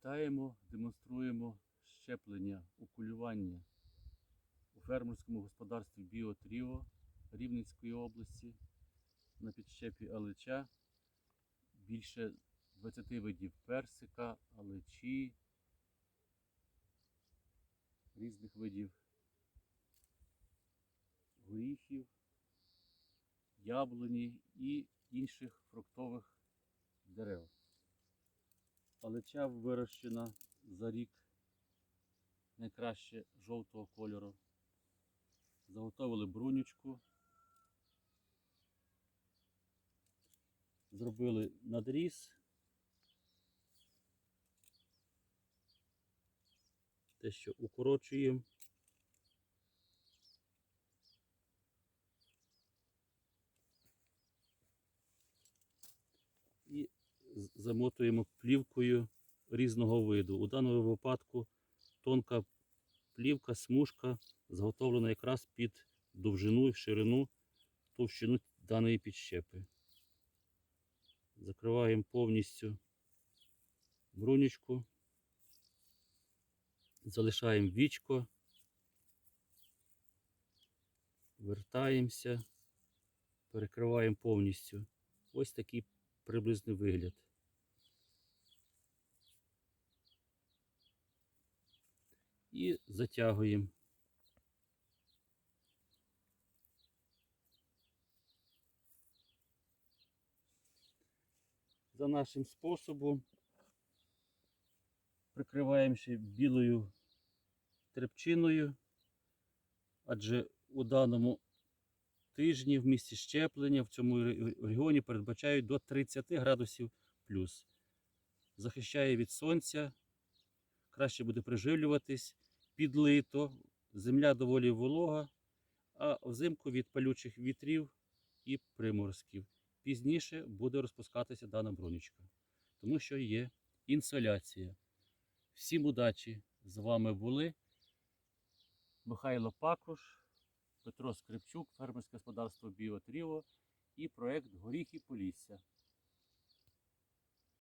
Вітаємо, демонструємо щеплення, окулювання у фермерському господарстві Біотріо Рівненської області на підщепі алича. Більше 20 видів персика, аличі, різних видів горіхів, яблуні і інших фруктових дерев. Алича вирощена за рік найкраще жовтого кольору. Заготовили брунючку. Зробили надріз. Те, що укорочуємо. І з- замотуємо плівкою різного виду. У даному випадку тонка плівка, смужка, зготовлена якраз під довжину і ширину, товщину даної підщепи. Закриваємо повністю брунючку, залишаємо вічко, вертаємося, перекриваємо повністю. Ось такий приблизний вигляд. І затягуємо. За нашим способом прикриваємо ще білою тряпчиною, адже у даному тижні в місці щеплення в цьому регіоні передбачають до 30 градусів плюс. Захищає від сонця, краще буде приживлюватись, підлито, земля доволі волога, а взимку від палючих вітрів і приморозків. Пізніше буде розпускатися дана бронючка, тому що є інсоляція. Всім удачі! З вами були Михайло Пакуш, Петро Скрипчук, фермерське господарство Біотріво і проект Горіхи Полісся.